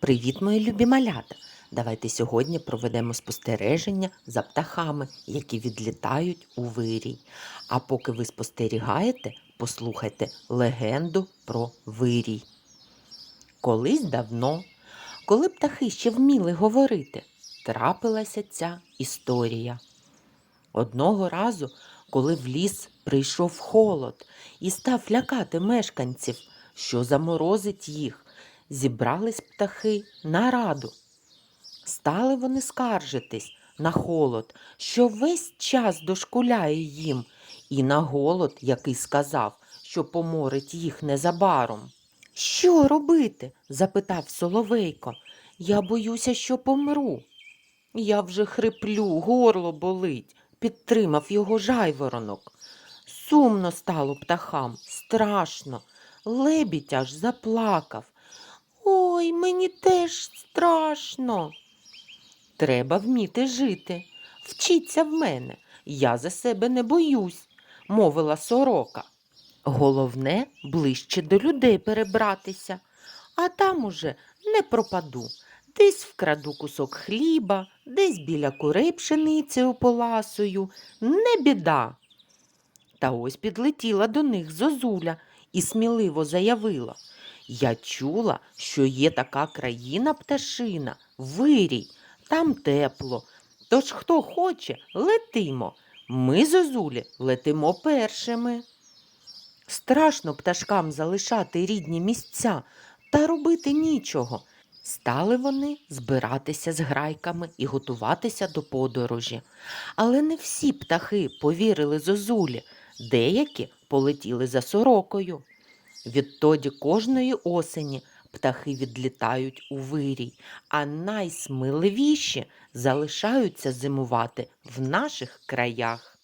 Привіт, мої любі малята! Давайте сьогодні проведемо спостереження за птахами, які відлітають у вирій. А поки ви спостерігаєте, послухайте легенду про вирій. Колись давно, коли птахи ще вміли говорити, трапилася ця історія. Одного разу, коли в ліс прийшов холод і став лякати мешканців, що заморозить їх, зібрались птахи на раду. Стали вони скаржитись на холод, що весь час дошкуляє їм, і на голод, який сказав, що поморить їх незабаром. Що робити? запитав Соловейко. Я боюся, що помру. Я вже хриплю, горло болить, підтримав його жайворонок. Сумно стало птахам, страшно. Лебідь аж заплакав. Ой, мені теж страшно. Треба вміти жити. Вчіться в мене. Я за себе не боюсь, мовила сорока. Головне ближче до людей перебратися, а там уже не пропаду. Десь вкраду кусок хліба, десь біля курей пшеницею поласую. Не біда. Та ось підлетіла до них зозуля і сміливо заявила. Я чула, що є така країна пташина, вирій, там тепло. Тож хто хоче, летимо. Ми, зозулі, летимо першими. Страшно пташкам залишати рідні місця та робити нічого. Стали вони збиратися з грайками і готуватися до подорожі. Але не всі птахи повірили зозулі, деякі полетіли за сорокою. Відтоді кожної осені птахи відлітають у вирій, а найсміливіші залишаються зимувати в наших краях.